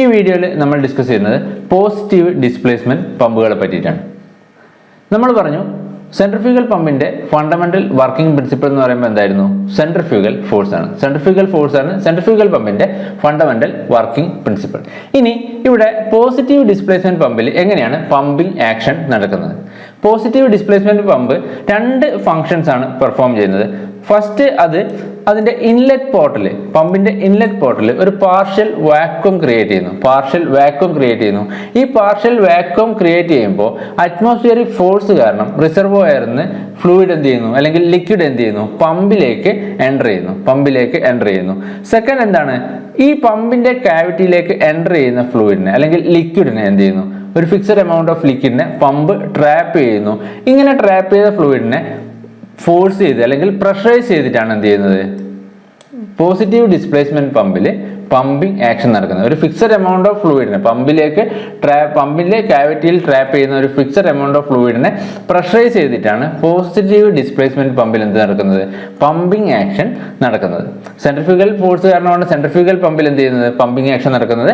ഈ വീഡിയോയിൽ നമ്മൾ ഡിസ്കസ് ചെയ്യുന്നത് പോസിറ്റീവ് ഡിസ്പ്ലേസ്മെന്റ് പമ്പുകളെ പറ്റിയിട്ടാണ്. നമ്മൾ പറഞ്ഞു സെൻട്രിഫ്യൂഗൽ പമ്പിന്റെ ഫണ്ടമെന്റൽ വർക്കിംഗ് പ്രിൻസിപ്പിൾ എന്ന് പറയുമ്പോൾ എന്തായിരുന്നു? സെൻട്രിഫ്യൂഗൽ ഫോഴ്സ് ആണ്. സെൻട്രിഫ്യൂഗൽ ഫോഴ്സ് ആണ് സെൻട്രിഫ്യൂഗൽ പമ്പിന്റെ ഫണ്ടമെന്റൽ വർക്കിംഗ് പ്രിൻസിപ്പിൾ ഇനി ഇവിടെ പോസിറ്റീവ് ഡിസ്പ്ലേസ്മെന്റ് പമ്പിൽ എങ്ങനെയാണ് പമ്പിംഗ് ആക്ഷൻ നടക്കുന്നത്? പോസിറ്റീവ് ഡിസ്പ്ലേസ്മെന്റ് പമ്പ് രണ്ട് ഫങ്ഷൻസ് ആണ് പെർഫോം ചെയ്യുന്നത്. ഫസ്റ്റ് അത് അതിന്റെ ഇൻലെറ്റ് പോർട്ടിൽ പമ്പിന്റെ ഇൻലെറ്റ് പോർട്ടിൽ ഒരു പാർഷ്യൽ വാക്വം ക്രിയേറ്റ് ചെയ്യുന്നു. പാർഷ്യൽ വാക്വം ക്രിയേറ്റ് ചെയ്യുന്നു. ഈ പാർഷ്യൽ വാക്വം ക്രിയേറ്റ് ചെയ്യുമ്പോൾ അറ്റ്മോസ്ഫിയറിക് ഫോഴ്സ് കാരണം റിസർവോയറിന്ന് ഫ്ലൂയിഡ് എന്ത് ചെയ്യുന്നു? അല്ലെങ്കിൽ ലിക്വിഡ് എന്ത് ചെയ്യുന്നു? പമ്പിലേക്ക് എന്റർ ചെയ്യുന്നു. പമ്പിലേക്ക് എന്റർ ചെയ്യുന്നു. സെക്കൻഡ് എന്താണ്? ഈ പമ്പിന്റെ കാവിറ്റിയിലേക്ക് എന്റർ ചെയ്യുന്ന ഫ്ലൂയിഡിനെ അല്ലെങ്കിൽ ലിക്വിഡിനെ എന്ത് ചെയ്യുന്നു? ഒരു ഫിക്സഡ് എമൗണ്ട് ഓഫ് ലിക്വിഡിനെ പമ്പ് ട്രാപ്പ് ചെയ്യുന്നു. ഇങ്ങനെ ട്രാപ്പ് ചെയ്ത ഫ്ലൂയിഡിനെ ഫോഴ്സ് ചെയ്ത് അല്ലെങ്കിൽ പ്രഷറൈസ് ചെയ്തിട്ടാണ് എന്ത് ചെയ്യുന്നത്? പോസിറ്റീവ് ഡിസ്പ്ലേസ്മെന്റ് പമ്പിൽ പമ്പിംഗ് ആക്ഷൻ നടക്കുന്നത്. ഒരു ഫിക്സഡ് എമൗണ്ട് ഓഫ് ഫ്ലൂയിഡിനെ പമ്പിലേക്ക് ട്രാ പമ്പിലെ കാവിറ്റിയിൽ ട്രാപ്പ് ചെയ്യുന്ന ഒരു ഫിക്സഡ് എമൗണ്ട് ഓഫ് ഫ്ലൂയിഡിനെ പ്രഷറൈസ് ചെയ്തിട്ടാണ് പോസിറ്റീവ് ഡിസ്പ്ലേസ്മെന്റ് പമ്പിൽ എന്ത് നടക്കുന്നത്? പമ്പിംഗ് ആക്ഷൻ നടക്കുന്നത്. സെൻട്രിഫ്യൂഗൽ ഫോഴ്സ് കാരണമാണ് സെൻട്രിഫ്യൂഗൽ പമ്പിൽ എന്ത് ചെയ്യുന്നത്? പമ്പിംഗ് ആക്ഷൻ നടക്കുന്നത്.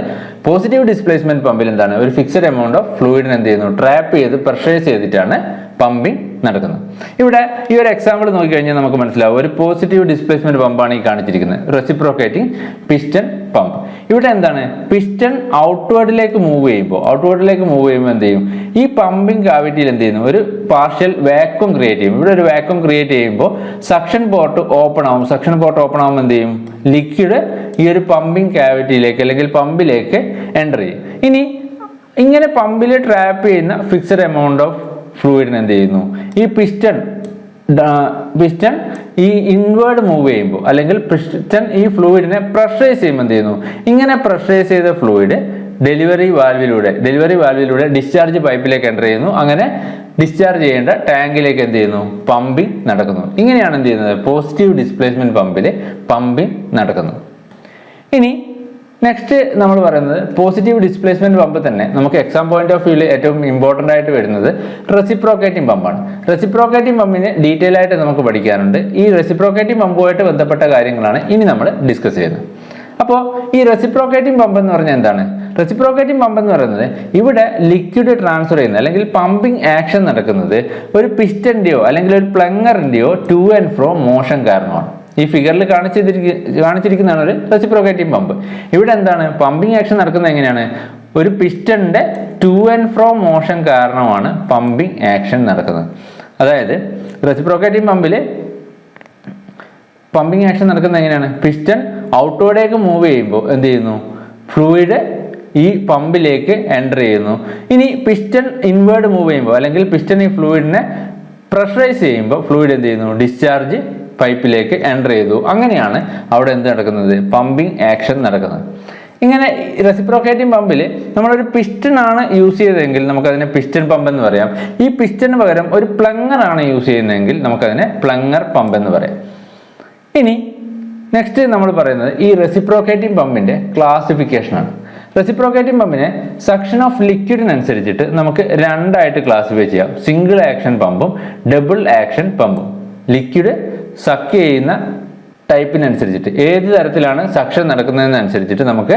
പോസിറ്റീവ് ഡിസ്പ്ലേസ്മെന്റ് പമ്പിൽ എന്താണ്? ഒരു ഫിക്സഡ് എമൗണ്ട് ഓഫ് ഫ്ലൂയിഡിനെ എന്ത് ചെയ്യുന്നു? ട്രാപ്പ് ചെയ്ത് പ്രഷറൈസ് ചെയ്തിട്ടാണ് പമ്പിംഗ് നടക്കുന്നത്. ഇവിടെ ഈ ഒരു എക്സാമ്പിൾ നോക്കിക്കഴിഞ്ഞാൽ നമുക്ക് മനസ്സിലാവും. ഒരു പോസിറ്റീവ് ഡിസ്പ്ലേസ്മെന്റ് പമ്പാണ് ഈ കാണിച്ചിരിക്കുന്നത്. റെസിപ്രോക്കേറ്റിംഗ് പിസ്റ്റൺ പമ്പ് ഇവിടെ എന്താണ്? പിസ്റ്റൺ ഔട്ട്വേർഡിലേക്ക് മൂവ് ചെയ്യുമ്പോൾ ഔട്ട്വേർഡിലേക്ക് മൂവ് ചെയ്യുമ്പോൾ എന്ത് ചെയ്യും? ഈ പമ്പിംഗ് കാവിറ്റിയിൽ എന്ത് ചെയ്യുന്നു? ഒരു പാർഷ്യൽ വാക്വം ക്രിയേറ്റ് ചെയ്യും. ഇവിടെ ഒരു വാക്വം ക്രിയേറ്റ് ചെയ്യുമ്പോൾ സക്ഷൻ പോർട്ട് ഓപ്പൺ ആവും. സക്ഷൻ പോർട്ട് ഓപ്പൺ ആവുമ്പോൾ എന്ത് ചെയ്യും? ലിക്വിഡ് ഈ ഒരു പമ്പിംഗ് കാവിറ്റിയിലേക്ക് അല്ലെങ്കിൽ പമ്പിലേക്ക് എന്റർ ചെയ്യും. ഇനി ഇങ്ങനെ പമ്പിൽ ട്രാപ്പ് ചെയ്യുന്ന ഫിക്സഡ് എമൗണ്ട് ഓഫ് ഫ്ലൂയിഡിന് എന്ത് ചെയ്യുന്നു? ഈ പിസ്റ്റൺ പിസ്റ്റൺ ഈ ഇൻവേർഡ് മൂവ് ചെയ്യുമ്പോൾ അല്ലെങ്കിൽ പിസ്റ്റൺ ഈ ഫ്ലൂയിഡിനെ പ്രഷറൈസ് ചെയ്യുമ്പോൾ എന്ത് ചെയ്യുന്നു? ഇങ്ങനെ പ്രഷറൈസ് ചെയ്ത ഫ്ലൂയിഡ് ഡെലിവറി വാൽവിലൂടെ ഡെലിവറി വാൽവിലൂടെ ഡിസ്ചാർജ് പൈപ്പിലേക്ക് എന്റർ ചെയ്യുന്നു. അങ്ങനെ ഡിസ്ചാർജ് ചെയ്യേണ്ട ടാങ്കിലേക്ക് എന്ത് ചെയ്യുന്നു? പമ്പിംഗ് നടക്കുന്നു. ഇങ്ങനെയാണ് എന്ത് ചെയ്യുന്നത്? പോസിറ്റീവ് ഡിസ്പ്ലേസ്മെന്റ് പമ്പിൽ പമ്പിംഗ് നടക്കുന്നത് ഇനി നെക്സ്റ്റ് നമ്മൾ പറയുന്നത് പോസിറ്റീവ് ഡിസ്പ്ലേസ്മെന്റ് പമ്പ് തന്നെ നമുക്ക് എക്സാം പോയിന്റ് ഓഫ് വ്യൂവിൽ ഏറ്റവും ഇമ്പോർട്ടന്റ് ആയിട്ട് വരുന്നത് റെസിപ്രോക്കേറ്റിംഗ് പമ്പാണ് റെസിപ്രോക്കേറ്റിംഗ് പമ്പിന് ഡീറ്റെയിൽ ആയിട്ട് നമുക്ക് പഠിക്കാനുണ്ട്. ഈ റെസിപ്രോക്കേറ്റിംഗ് പമ്പുമായിട്ട് ബന്ധപ്പെട്ട കാര്യങ്ങളാണ് ഇനി നമ്മൾ ഡിസ്കസ് ചെയ്യുന്നത്. അപ്പോൾ ഈ റെസിപ്രോക്കേറ്റിംഗ് പമ്പ് എന്ന് പറഞ്ഞാൽ എന്താണ്? റെസിപ്രോക്കേറ്റിംഗ് പമ്പ് എന്ന് പറയുന്നത് ഇവിടെ ലിക്വിഡ് ട്രാൻസ്ഫർ ചെയ്യുന്നത് അല്ലെങ്കിൽ പമ്പിംഗ് ആക്ഷൻ നടക്കുന്നത് ഒരു പിസ്റ്റന്റെയോ അല്ലെങ്കിൽ ഒരു പ്ലങ്ങറിന്റെയോ ടു ആൻഡ് ഫ്രോ മോഷൻ കാരണമാണ്. ഈ ഫിഗറിൽ കാണിച്ചിരിക്ക കാണിച്ചിരിക്കുന്നതാണ് ഒരു റെസിപ്രോക്കേറ്റിംഗ് പമ്പ് ഇവിടെ എന്താണ്? പമ്പിങ് ആക്ഷൻ നടക്കുന്നത് എങ്ങനെയാണ്? ഒരു പിസ്റ്റണിന്റെ ടു ആൻഡ് ഫ്രോ മോഷൻ കാരണമാണ് പമ്പിങ് ആക്ഷൻ നടക്കുന്നത്. അതായത് റെസിപ്രോക്കേറ്റിംഗ് പമ്പിൽ പമ്പിങ് ആക്ഷൻ നടക്കുന്നത് എങ്ങനെയാണ്? പിസ്റ്റൺ ഔട്ട്വേർഡേക്ക് മൂവ് ചെയ്യുമ്പോൾ എന്ത് ചെയ്യുന്നു? ഫ്ലൂയിഡ് ഈ പമ്പിലേക്ക് എന്റർ ചെയ്യുന്നു. ഇനി പിസ്റ്റൺ ഇൻവേർഡ് മൂവ് ചെയ്യുമ്പോൾ അല്ലെങ്കിൽ പിസ്റ്റൺ ഈ ഫ്ലൂയിഡിനെ പ്രഷറൈസ് ചെയ്യുമ്പോൾ ഫ്ലൂയിഡ് എന്ത് ചെയ്യുന്നു? ഡിസ്ചാർജ് പൈപ്പിലേക്ക് എന്റർ ചെയ്തു. അങ്ങനെയാണ് അവിടെ എന്ത് നടക്കുന്നത്? പമ്പിങ് ആക്ഷൻ നടക്കുന്നത്. ഇങ്ങനെ റെസിപ്രോക്കേറ്റിംഗ് പമ്പിൽ നമ്മളൊരു പിസ്റ്റണാണ് യൂസ് ചെയ്തതെങ്കിൽ നമുക്കതിനെ പിസ്റ്റൺ പമ്പ് എന്ന് പറയാം. ഈ പിസ്റ്റന് പകരം ഒരു പ്ലങ്ങർ ആണ് യൂസ് ചെയ്യുന്നതെങ്കിൽ നമുക്കതിനെ പ്ലങ്ങർ പമ്പ് എന്ന് പറയാം. ഇനി നെക്സ്റ്റ് നമ്മൾ പറയുന്നത് ഈ റെസിപ്രോക്കേറ്റിംഗ് പമ്പിന്റെ ക്ലാസിഫിക്കേഷനാണ് റെസിപ്രോക്കേറ്റിംഗ് പമ്പിനെ സക്ഷൻ ഓഫ് ലിക്വിഡിനനുസരിച്ചിട്ട് നമുക്ക് രണ്ടായിട്ട് ക്ലാസിഫൈ ചെയ്യാം. സിംഗിൾ ആക്ഷൻ പമ്പും ഡബിൾ ആക്ഷൻ പമ്പും ലിക്വിഡ് സക്ക് ചെയ്യുന്ന ടൈപ്പിനനുസരിച്ചിട്ട് ഏത് തരത്തിലാണ് സക്ഷൻ നടക്കുന്നതിനനുസരിച്ചിട്ട് നമുക്ക്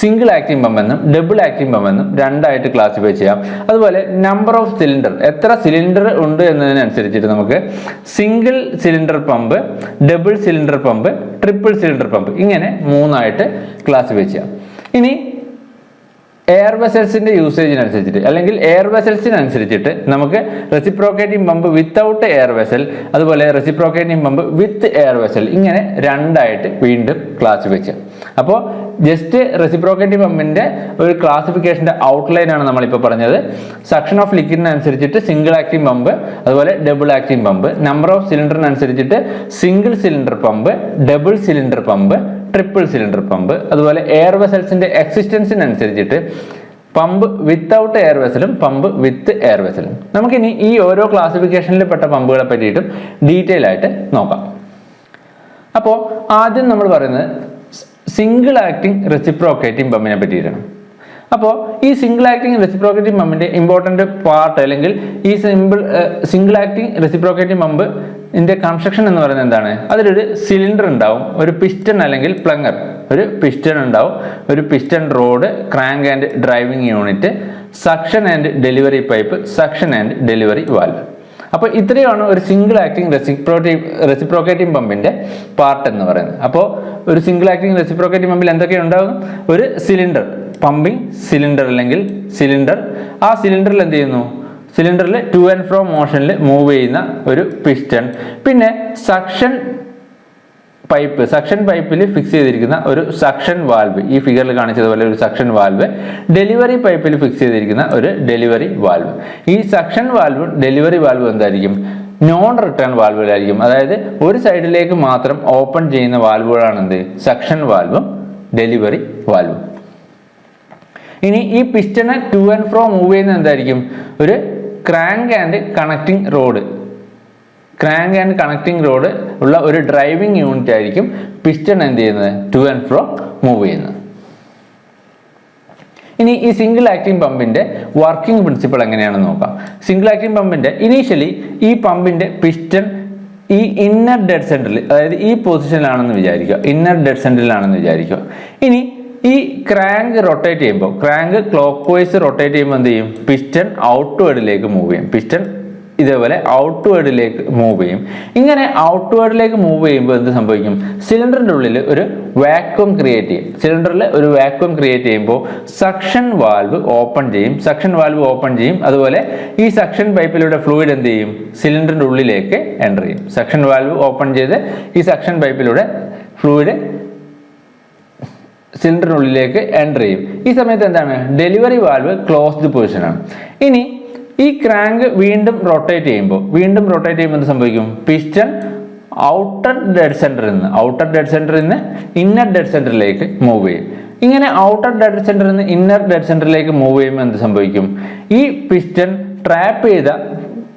സിംഗിൾ ആക്ടിംഗ് പമ്പ് എന്നും ഡബിൾ ആക്ടിംഗ് പമ്പ് എന്നും രണ്ടായിട്ട് ക്ലാസിഫൈ ചെയ്യാം. അതുപോലെ നമ്പർ ഓഫ് സിലിണ്ടർ എത്ര സിലിണ്ടർ ഉണ്ട് എന്നതിനനുസരിച്ചിട്ട് നമുക്ക് single cylinder pump double cylinder pump triple cylinder pump ഇങ്ങനെ മൂന്നായിട്ട് ക്ലാസിഫൈ ചെയ്യാം. ഇനി എയർ വെസൽസിന്റെ യൂസേജിനനുസരിച്ചിട്ട് അല്ലെങ്കിൽ എയർ വെസൽസിനനുസരിച്ചിട്ട് നമുക്ക് reciprocating pump without air vessel അതുപോലെ reciprocating pump with air vessel ഇങ്ങനെ രണ്ടായിട്ട് വീണ്ടും ക്ലാസിഫൈ ചെയ്യാം. അപ്പോൾ ജസ്റ്റ് റെസിപ്രോക്കേറ്റിംഗ് പമ്പിന്റെ ഒരു ക്ലാസിഫിക്കേഷന്റെ ഔട്ട്ലൈൻ ആണ് നമ്മളിപ്പോൾ പറഞ്ഞത്. സക്ഷൻ ഓഫ് ലിക്വിഡിനനുസരിച്ചിട്ട് സിംഗിൾ ആക്ടിംഗ് പമ്പ് അതുപോലെ double acting pump number of സിലിണ്ടറിനനുസരിച്ചിട്ട് single cylinder pump double cylinder pump triple cylinder pump അതുപോലെ എയർ വെസൽസിന്റെ എക്സിസ്റ്റൻസിനനുസരിച്ചിട്ട് പമ്പ് വിത്തൗട്ട് എയർ വെസലും പമ്പ് വിത്ത് എയർ വെസലും നമുക്കിനി ഈ ഓരോ ക്ലാസിഫിക്കേഷനിൽ പെട്ട പമ്പുകളെ പറ്റിയിട്ടും ഡീറ്റെയിൽ ആയിട്ട് നോക്കാം. അപ്പോൾ ആദ്യം നമ്മൾ പറയുന്നത് സിംഗിൾ ആക്ടിംഗ് റെസിപ്രോക്കേറ്റിംഗ് പമ്പിനെ പറ്റിയിട്ടാണ്. അപ്പോൾ ഈ സിംഗിൾ ആക്ടിംഗ് റെസിപ്രോക്കേറ്റിംഗ് പമ്പിന്റെ ഇമ്പോർട്ടന്റ് പാർട്ട് അല്ലെങ്കിൽ ഈ simple single acting reciprocating pump ഇതിന്റെ കൺസ്ട്രക്ഷൻ എന്ന് പറയുന്നത് എന്താണ്? അതിലൊരു സിലിണ്ടർ ഉണ്ടാവും ഒരു പിസ്റ്റൺ അല്ലെങ്കിൽ പ്ലങ്ങർ ഒരു പിസ്റ്റൺ ഉണ്ടാവും ഒരു piston rod crank and driving unit suction and delivery pipe suction and delivery valve അപ്പോൾ ഇത്രയാണ് ഒരു സിംഗിൾ ആക്ടിങ് റെസിപ്രോട്ടീവ് റെസിപ്രോക്കേറ്റിംഗ് പമ്പിന്റെ പാർട്ട് എന്ന് പറയുന്നത്. അപ്പോൾ ഒരു സിംഗിൾ ആക്ടിങ് റെസിപ്രോക്കേറ്റിംഗ് പമ്പിൽ എന്തൊക്കെ ഉണ്ടാവും? ഒരു സിലിണ്ടർ പമ്പിംഗ് സിലിണ്ടർ അല്ലെങ്കിൽ സിലിണ്ടർ ആ സിലിണ്ടറിൽ എന്ത് ചെയ്യുന്നു? സിലിണ്ടറിൽ ടു ആൻഡ് ഫ്രോ മോഷനിൽ മൂവ് ചെയ്യുന്ന ഒരു പിസ്റ്റൺ പിന്നെ സക്ഷൻ പൈപ്പ് സക്ഷൻ പൈപ്പിൽ ഫിക്സ് ചെയ്തിരിക്കുന്ന ഒരു സക്ഷൻ വാൽവ് ഈ ഫിഗറിൽ കാണിച്ചതുപോലെ ഒരു സക്ഷൻ വാൽവ് ഡെലിവറി പൈപ്പിൽ ഫിക്സ് ചെയ്തിരിക്കുന്ന ഒരു ഡെലിവറി വാൽവ് ഈ സക്ഷൻ വാൽവും ഡെലിവറി വാൽവും എന്തായിരിക്കും? നോൺ റിട്ടേൺ വാൽവുകളായിരിക്കും അതായത് ഒരു സൈഡിലേക്ക് മാത്രം ഓപ്പൺ ചെയ്യുന്ന വാൽവുകളാണ് എന്ത് സക്ഷൻ വാൽവും ഡെലിവറി വാൽവും ഇനി ഈ പിസ്റ്റനെ ടു ആൻഡ് ഫ്രോ മൂവ് ചെയ്യുന്ന എന്തായിരിക്കും? ഒരു crank and connecting rod crank and connecting rod ഉള്ള ഒരു ഡ്രൈവിംഗ് യൂണിറ്റ് ആയിരിക്കും പിസ്റ്റൺ എന്ത് ചെയ്യുന്നത്? ടു ആൻഡ് ഫ്രോ മൂവ് ചെയ്യുന്നത്. ഇനി ഈ സിംഗിൾ ആക്ടിംഗ് പമ്പിന്റെ വർക്കിംഗ് പ്രിൻസിപ്പിൾ എങ്ങനെയാണെന്ന് നോക്കാം. സിംഗിൾ ആക്ടിംഗ് പമ്പിന്റെ ഇനീഷ്യലി ഈ പമ്പിന്റെ പിസ്റ്റൺ ഈ ഇന്നർ ഡെഡ് സെന്ററിൽ അതായത് ഈ പൊസിഷനിലാണെന്ന് വിചാരിക്കുക. ഇന്നർ ഡെഡ് സെന്ററിലാണെന്ന് വിചാരിക്കുക. ഇനി ഈ ക്രാങ്ക് റൊട്ടേറ്റ് ചെയ്യുമ്പോൾ ക്രാങ്ക് ക്ലോക്ക് വൈസ് റൊട്ടേറ്റ് ചെയ്യുമ്പോൾ എന്ത് ചെയ്യും? പിസ്റ്റൺ ഔട്ട്വേർഡിലേക്ക് മൂവ് ചെയ്യും. പിസ്റ്റൺ ഇതേപോലെ ഔട്ട്വേർഡിലേക്ക് മൂവ് ചെയ്യും. ഇങ്ങനെ ഔട്ട്വേർഡിലേക്ക് മൂവ് ചെയ്യുമ്പോൾ എന്ത് സംഭവിക്കും? സിലിണ്ടറിന്റെ ഉള്ളിൽ ഒരു വാക്വം ക്രിയേറ്റ് ചെയ്യും. സിലിണ്ടറിൽ ഒരു വാക്വം ക്രിയേറ്റ് ചെയ്യുമ്പോൾ സക്ഷൻ വാൽവ് ഓപ്പൺ ചെയ്യും. സക്ഷൻ വാൽവ് ഓപ്പൺ ചെയ്യും. അതുപോലെ ഈ സക്ഷൻ പൈപ്പിലൂടെ ഫ്ലൂയിഡ് എന്ത് ചെയ്യും? സിലിണ്ടറിന്റെ ഉള്ളിലേക്ക് എന്റർ ചെയ്യും. സക്ഷൻ വാൽവ് ഓപ്പൺ ചെയ്ത് ഈ സക്ഷൻ പൈപ്പിലൂടെ ഫ്ലൂയിഡ് സിലിണ്ടറിനുള്ളിലേക്ക് എന്റർ ചെയ്യും. ഈ സമയത്ത് എന്താണ്? ഡെലിവറി വാൽവ് ക്ലോസ്ഡ് പൊസിഷനാണ് ഇനി ഈ ക്രാങ്ക് വീണ്ടും റൊട്ടേറ്റ് ചെയ്യുമ്പോൾ വീണ്ടും റൊട്ടേറ്റ് ചെയ്യുമ്പോൾ എന്ത് സംഭവിക്കും? പിസ്റ്റൺ ഔട്ടർ ഡെഡ് സെന്ററിൽ നിന്ന് ഔട്ടർ ഡെഡ് സെന്ററിൽ നിന്ന് ഇന്നർ ഡെഡ് സെന്ററിലേക്ക് മൂവ് ചെയ്യും. ഇങ്ങനെ ഔട്ടർ ഡെഡ് സെന്ററിൽ നിന്ന് ഇന്നർ ഡെഡ് സെന്ററിലേക്ക് മൂവ് ചെയ്യുമ്പോൾ എന്ത് സംഭവിക്കും? ഈ പിസ്റ്റൺ ട്രാപ്പ് ചെയ്ത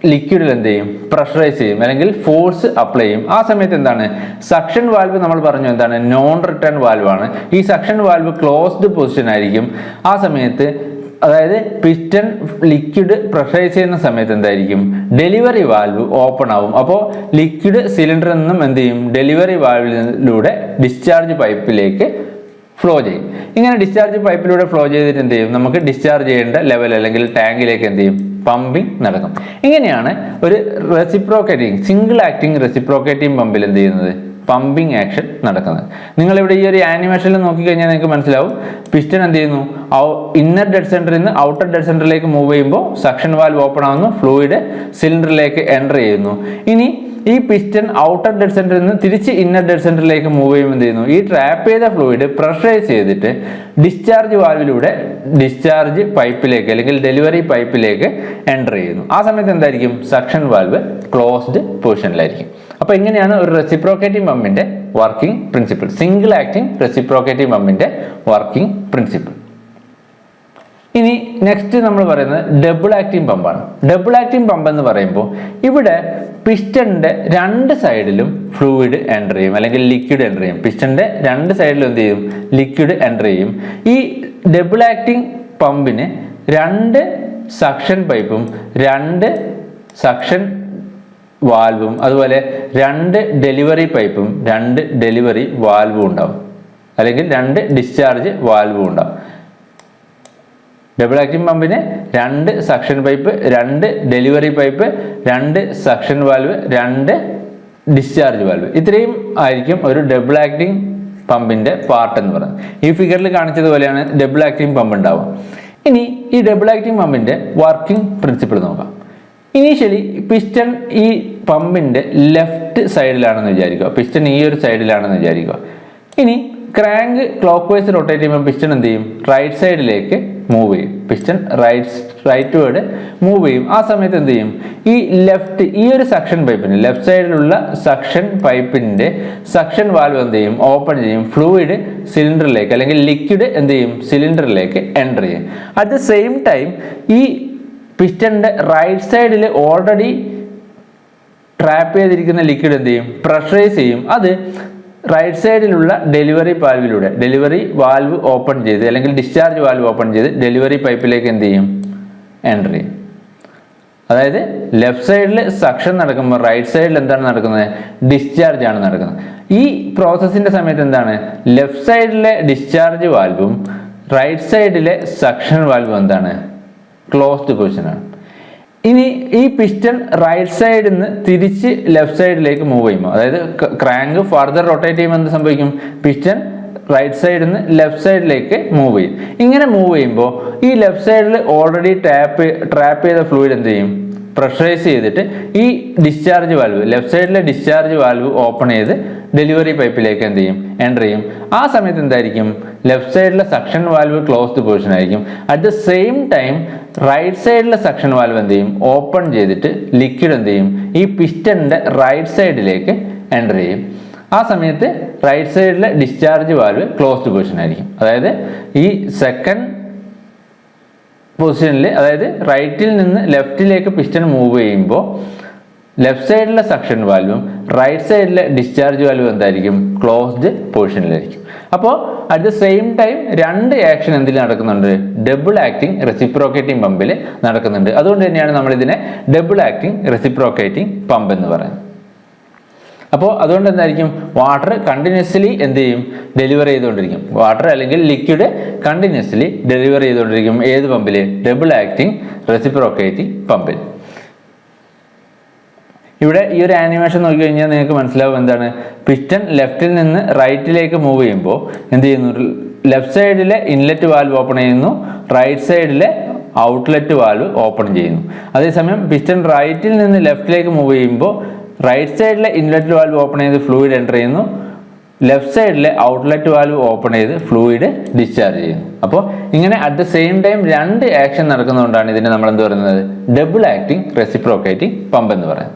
ലിക്വിഡിൽ എന്ത് ചെയ്യും? പ്രഷറൈസ് ചെയ്യും. അല്ലെങ്കിൽ ഫോഴ്സ് അപ്ലൈ ചെയ്യും. ആ സമയത്ത് എന്താണ്? സക്ഷൻ വാൽവ് നമ്മൾ പറഞ്ഞു എന്താണ്? നോൺ റിട്ടേൺ വാൽവ് ആണ്. ഈ സക്ഷൻ വാൽവ് ക്ലോസ്ഡ് പൊസിഷൻ ആയിരിക്കും. ആ സമയത്ത് അതായത് പിസ്റ്റൺ ലിക്വിഡ് പ്രഷറൈസ് ചെയ്യുന്ന സമയത്ത് എന്തായിരിക്കും? ഡെലിവറി വാൽവ് ഓപ്പൺ ആവും. അപ്പോൾ ലിക്വിഡ് സിലിണ്ടറിൽ നിന്നും എന്ത് ചെയ്യും? ഡെലിവറി വാൽവിലൂടെ ഡിസ്ചാർജ് പൈപ്പിലേക്ക് ഫ്ലോ ചെയ്യും. ഇങ്ങനെ ഡിസ്ചാർജ് പൈപ്പിലൂടെ ഫ്ലോ ചെയ്തിട്ട് എന്ത് ചെയ്യും? നമുക്ക് ഡിസ്ചാർജ് ചെയ്യേണ്ട ലെവൽ അല്ലെങ്കിൽ ടാങ്കിലേക്ക് എന്ത് ചെയ്യും? പമ്പിങ് നടക്കും ഇങ്ങനെയാണ് ഒരു റെസിപ്രോക്കേറ്റിംഗ് സിംഗിൾ ആക്ടിങ് റെസിപ്രോക്കേറ്റിംഗ് പമ്പിൽ എന്ത് ചെയ്യുന്നത്? പമ്പിങ് ആക്ഷൻ നടക്കുന്നത്. നിങ്ങൾ ഇവിടെ ഈ ഒരു ആനിമേഷനിൽ നോക്കിക്കഴിഞ്ഞാൽ നിങ്ങൾക്ക് മനസ്സിലാവും. പിസ്റ്റൺ എന്ത് ചെയ്യുന്നു? ഇന്നർ ഡെഡ് സെന്ററിൽ നിന്ന് ഔട്ടർ ഡെഡ് സെന്ററിലേക്ക് മൂവ് ചെയ്യുമ്പോൾ സക്ഷൻ വാൽവ് ഓപ്പൺ ആവുന്നു ഫ്ലൂയിഡ് സിലിണ്ടറിലേക്ക് എന്റർ ചെയ്യുന്നു. ഇനി ഈ പിസ്റ്റൺ ഔട്ടർ ഡെഡ് സെന്ററിൽ നിന്ന് തിരിച്ച് ഇന്നർ ഡെഡ് സെന്ററിലേക്ക് മൂവ് ചെയ്യുമ്പോൾ എന്ത് ചെയ്യുന്നു? ഈ ട്രാപ്പ് ചെയ്ത ഫ്ലൂയിഡ് പ്രഷറൈസ് ചെയ്തിട്ട് ഡിസ്ചാർജ് വാൽവിലൂടെ ഡിസ്ചാർജ് പൈപ്പിലേക്ക് അല്ലെങ്കിൽ ഡെലിവറി പൈപ്പിലേക്ക് എന്റർ ചെയ്യുന്നു. ആ സമയത്ത് എന്തായിരിക്കും? സക്ഷൻ വാൽവ് ക്ലോസ്ഡ് പൊസിഷനിലായിരിക്കും അപ്പോൾ ഇങ്ങനെയാണ് ഒരു reciprocating പമ്പിന്റെ working principle single acting reciprocating പമ്പിന്റെ working principle ഇനി നെക്സ്റ്റ് നമ്മൾ പറയുന്നത് ഡബിൾ ആക്ടിംഗ് പമ്പാണ് ഡബിൾ ആക്ടിംഗ് പമ്പ് എന്ന് പറയുമ്പോൾ ഇവിടെ പിസ്റ്റണിന്റെ രണ്ട് സൈഡിലും ഫ്ലൂയിഡ് എന്റർ ചെയ്യും അല്ലെങ്കിൽ ലിക്വിഡ് എന്റർ ചെയ്യും. പിസ്റ്റണിന്റെ രണ്ട് സൈഡിലും എന്ത് ചെയ്യും? ലിക്വിഡ് എന്റർ ചെയ്യും. ഈ ഡബിൾ ആക്ടിംഗ് പമ്പിന് രണ്ട് സക്ഷൻ പൈപ്പും രണ്ട് സക്ഷൻ വാൽവും അതുപോലെ രണ്ട് ഡെലിവറി പൈപ്പും രണ്ട് ഡെലിവറി വാൽവും ഉണ്ടാവും. അല്ലെങ്കിൽ രണ്ട് ഡിസ്ചാർജ് വാൽവും ഉണ്ടാവും. ഡബിൾ ആക്ടിംഗ് പമ്പിന് രണ്ട് സക്ഷൻ പൈപ്പ് രണ്ട് ഡെലിവറി പൈപ്പ് രണ്ട് സക്ഷൻ വാൽവ് രണ്ട് ഡിസ്ചാർജ് വാൽവ് ഇത്രയും ആയിരിക്കും ഒരു ഡബിൾ ആക്ടിംഗ് പമ്പിന്റെ പാർട്ട് എന്ന് പറയുന്നത്. ഈ ഫിഗറിൽ കാണിച്ചതുപോലെയാണ് ഡബിൾ ആക്ടിംഗ് പമ്പ് ഉണ്ടാവുക. ഇനി ഈ ഡബിൾ ആക്ടിംഗ് പമ്പിന്റെ വർക്കിംഗ് പ്രിൻസിപ്പിൾ നോക്കാം. ഇനീഷ്യലി പിസ്റ്റൺ ഈ പമ്പിന്റെ ലെഫ്റ്റ് സൈഡിലാണെന്ന് വിചാരിക്കുക. പിസ്റ്റൺ ഈ ഒരു സൈഡിലാണെന്ന് വിചാരിക്കുക. ഇനി ക്രാങ്ക് ക്ലോക്ക് വൈസ് റൊട്ടേറ്റ് ചെയ്യുമ്പോൾ പിസ്റ്റൺ എന്ത് ചെയ്യും? റൈറ്റ് സൈഡിലേക്ക് മൂവ് ചെയ്യും. Piston right rightward move ചെയ്യും. ആ സമയത്ത് എന്ത് ചെയ്യും? ഈ ലെഫ്റ്റ് ഈ ഒരു സക്ഷൻ പൈപ്പിന് ലെഫ്റ്റ് സൈഡിലുള്ള സക്ഷൻ പൈപ്പിന്റെ സക്ഷൻ വാൽവ് എന്ത് ചെയ്യും? ഓപ്പൺ ചെയ്യും. ഫ്ലൂയിഡ് സിലിണ്ടറിലേക്ക് അല്ലെങ്കിൽ ലിക്വിഡ് എന്ത് ചെയ്യും? സിലിണ്ടറിലേക്ക് എന്റർ ചെയ്യും. അറ്റ് ദ സെയിം ടൈം ഈ പിസ്റ്റന്റെ റൈറ്റ് സൈഡിൽ ഓൾറെഡി ട്രാപ്പ് ചെയ്തിരിക്കുന്ന ലിക്വിഡ് എന്ത് ചെയ്യും? പ്രഷറൈസ് ചെയ്യും. അത് റൈറ്റ് സൈഡിലുള്ള ഡെലിവറി വാൽവിലൂടെ ഡെലിവറി വാൽവ് ഓപ്പൺ ചെയ്ത് അല്ലെങ്കിൽ ഡിസ്ചാർജ് വാൽവ് ഓപ്പൺ ചെയ്ത് ഡെലിവറി പൈപ്പിലേക്ക് എന്ത് ചെയ്യും? എൻട്രി ചെയ്യും. അതായത് ലെഫ്റ്റ് സൈഡിൽ സക്ഷൻ നടക്കുമ്പോൾ റൈറ്റ് സൈഡിൽ എന്താണ് നടക്കുന്നത്? ഡിസ്ചാർജ് ആണ് നടക്കുന്നത്. ഈ പ്രോസസ്സിന്റെ സമയത്ത് എന്താണ്? ലെഫ്റ്റ് സൈഡിലെ ഡിസ്ചാർജ് വാൽവും റൈറ്റ് സൈഡിലെ സക്ഷൻ വാൽവും എന്താണ്? ക്ലോസ്ഡ് പൊസിഷൻ ആണ്. ഇനി ഈ പിസ്റ്റൺ റൈറ്റ് സൈഡിൽ നിന്ന് തിരിച്ച് ലെഫ്റ്റ് സൈഡിലേക്ക് മൂവ് ചെയ്യുമ്പോൾ അതായത് ക്രാങ്ക് ഫർദർ റൊട്ടേറ്റ് ചെയ്യുമ്പോൾ എന്ത് സംഭവിക്കും? പിസ്റ്റൺ റൈറ്റ് സൈഡിൽ നിന്ന് ലെഫ്റ്റ് സൈഡിലേക്ക് മൂവ് ചെയ്യും. ഇങ്ങനെ മൂവ് ചെയ്യുമ്പോൾ ഈ ലെഫ്റ്റ് സൈഡിൽ ഓൾറെഡി ടാപ്പ് ട്രാപ്പ് ചെയ്ത ഫ്ലൂയിഡ് എന്ത് ചെയ്യും? പ്രഷറൈസ് ചെയ്തിട്ട് ഈ ഡിസ്ചാർജ് വാൽവ് ലെഫ്റ്റ് സൈഡിലെ ഡിസ്ചാർജ് വാൽവ് ഓപ്പൺ ചെയ്ത് ഡെലിവറി പൈപ്പിലേക്ക് എന്ത് ചെയ്യും? എന്റർ ചെയ്യും. ആ സമയത്ത് എന്തായിരിക്കും? ലെഫ്റ്റ് സൈഡിലെ സക്ഷൻ വാൽവ് ക്ലോസ്ഡ് പൊസിഷൻ ആയിരിക്കും. At the same time right സൈഡിലെ സക്ഷൻ വാൽവ് എന്ത് ചെയ്യും? ഓപ്പൺ ചെയ്തിട്ട് ലിക്വിഡ് എന്ത് ചെയ്യും? ഈ പിസ്റ്റണിന്റെ റൈറ്റ് സൈഡിലേക്ക് എന്റർ ചെയ്യും. ആ സമയത്ത് റൈറ്റ് സൈഡിലെ ഡിസ്ചാർജ് വാൽവ് ക്ലോസ്ഡ് പൊസിഷൻ ആയിരിക്കും. അതായത് ഈ സെക്കൻഡ് പൊസിഷനിൽ അതായത് റൈറ്റിൽ നിന്ന് ലെഫ്റ്റിലേക്ക് പിസ്റ്റൺ മൂവ് ചെയ്യുമ്പോൾ ലെഫ്റ്റ് സൈഡിലെ സക്ഷൻ വാൽവും റൈറ്റ് സൈഡിലെ ഡിസ്ചാർജ് വാൽവും എന്തായിരിക്കും? ക്ലോസ്ഡ് പൊസിഷനിലായിരിക്കും അപ്പോൾ അറ്റ് ദ സെയിം ടൈം രണ്ട് ആക്ഷൻ എന്തിൽ നടക്കുന്നുണ്ട്? ഡബിൾ ആക്ടിങ് റെസിപ്രോക്കേറ്റിംഗ് പമ്പിൽ നടക്കുന്നുണ്ട്. അതുകൊണ്ട് തന്നെയാണ് നമ്മൾ ഇതിനെ ഡബിൾ ആക്ടിങ് റെസിപ്രോക്കേറ്റിംഗ് പമ്പ് എന്ന് പറയുന്നത്. അപ്പോൾ അതുകൊണ്ട് എന്തായിരിക്കും? വാട്ടർ കണ്ടിന്യൂസ്ലി എന്ത് ചെയ്യും? ഡെലിവർ ചെയ്തുകൊണ്ടിരിക്കും. വാട്ടർ അല്ലെങ്കിൽ ലിക്വിഡ് കണ്ടിന്യൂസ്ലി ഡെലിവർ ചെയ്തുകൊണ്ടിരിക്കും. ഏത് പമ്പിൽ ഡബിൾ ആക്ടിങ് റെസിപ്രോക്കേറ്റിംഗ് പമ്പിൽ ഇവിടെ ഈ ഒരു ആനിമേഷൻ നോക്കി കഴിഞ്ഞാൽ നിങ്ങൾക്ക് മനസ്സിലാവും എന്താണ്. പിസ്റ്റൺ ലെഫ്റ്റിൽ നിന്ന് റൈറ്റിലേക്ക് മൂവ് ചെയ്യുമ്പോൾ എന്ത് ചെയ്യുന്നു? ലെഫ്റ്റ് സൈഡിലെ ഇൻലെറ്റ് വാൽവ് ഓപ്പൺ ചെയ്യുന്നു റൈറ്റ് സൈഡിലെ ഔട്ട്ലെറ്റ് വാൽവ് ഓപ്പൺ ചെയ്യുന്നു. അതേസമയം പിസ്റ്റൺ റൈറ്റിൽ നിന്ന് ലെഫ്റ്റിലേക്ക് മൂവ് ചെയ്യുമ്പോൾ റൈറ്റ് സൈഡിലെ ഇൻലെറ്റ് വാൽവ് ഓപ്പൺ ചെയ്ത് ഫ്ലൂയിഡ് എന്റർ ചെയ്യുന്നു ലെഫ്റ്റ് സൈഡിലെ ഔട്ട്ലെറ്റ് വാൽവ് ഓപ്പൺ ചെയ്ത് ഫ്ലൂയിഡ് ഡിസ്ചാർജ് ചെയ്യുന്നു. അപ്പോൾ ഇങ്ങനെ അറ്റ് ദ സെയിം ടൈം രണ്ട് ആക്ഷൻ നടക്കുന്നതുകൊണ്ടാണ് ഇതിനെ നമ്മൾ എന്ത് പറയുന്നത്? ഡബിൾ ആക്ടിങ് റെസിപ്രോക്കേറ്റിംഗ് പമ്പ് എന്ന് പറയുന്നത്.